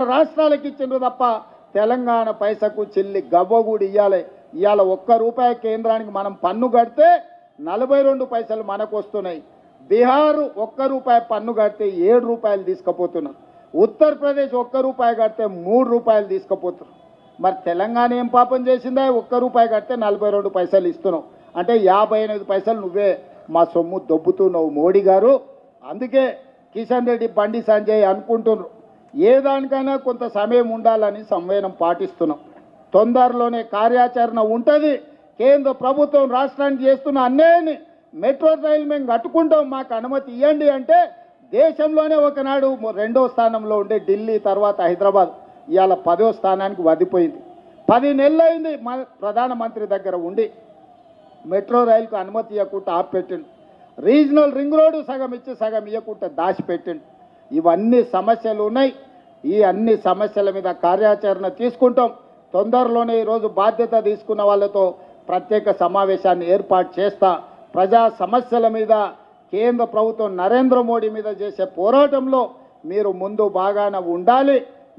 రాష్ట్రాలకు ఇచ్చిండ్రు తప్ప తెలంగాణ పైసకు చెల్లి గవ్వగూడి ఇవ్వాలి ఇవాళ ఒక్క రూపాయి కేంద్రానికి మనం పన్ను కడితే నలభై రెండు పైసలు మనకు వస్తున్నాయి. బీహార్ ఒక్క రూపాయి పన్ను కడితే ఏడు రూపాయలు తీసుకుపోతున్నారు. ఉత్తరప్రదేశ్ ఒక్క రూపాయి కడితే మూడు రూపాయలు తీసుకుపోతున్నారు. మరి తెలంగాణ ఏం పాపం చేసిందా? ఒక్క రూపాయి కడితే నలభై రెండు పైసలు ఇస్తున్నావు. అంటే యాభై ఎనిమిది పైసలు నువ్వే మా సొమ్ము దొబ్బుతున్నావు మోడీ గారు. అందుకే కిషన్ రెడ్డి బండి సంజయ్ అనుకుంటున్నారు. ఏ దానికైనా కొంత సమయం ఉండాలని సంవేదనం పాటిస్తున్నాం. తొందరలోనే కార్యాచరణ ఉంటుంది. కేంద్ర ప్రభుత్వం రాష్ట్రానికి చేస్తున్న అన్యాయాన్ని మెట్రో రైలు మేము కట్టుకుంటాం మాకు అనుమతి ఇవ్వండి అంటే దేశంలోనే ఒకనాడు రెండో స్థానంలో ఉండే ఢిల్లీ తర్వాత హైదరాబాద్ ఇవాళ పదో స్థానానికి వదిపోయింది పది నెలలైంది అయింది మా ప్రధానమంత్రి దగ్గర ఉండి మెట్రో రైలుకు అనుమతి ఇవ్వకుండా ఆపిపెట్టిండు రీజనల్ రింగ్ రోడ్డు సగం ఇచ్చి సగం ఇవ్వకుండా దాచిపెట్టండి. ఇవన్నీ సమస్యలు ఉన్నాయి. ఈ అన్ని సమస్యల మీద కార్యాచరణ తీసుకుంటాం. తొందరలోనే ఈరోజు బాధ్యత తీసుకున్న వాళ్ళతో ప్రత్యేక సమావేశాన్ని ఏర్పాటు చేస్తా. ప్రజా సమస్యల మీద కేంద్ర ప్రభుత్వం నరేంద్ర మోడీ మీద చేసే పోరాటంలో మీరు ముందు బాగానే ఉండాలి.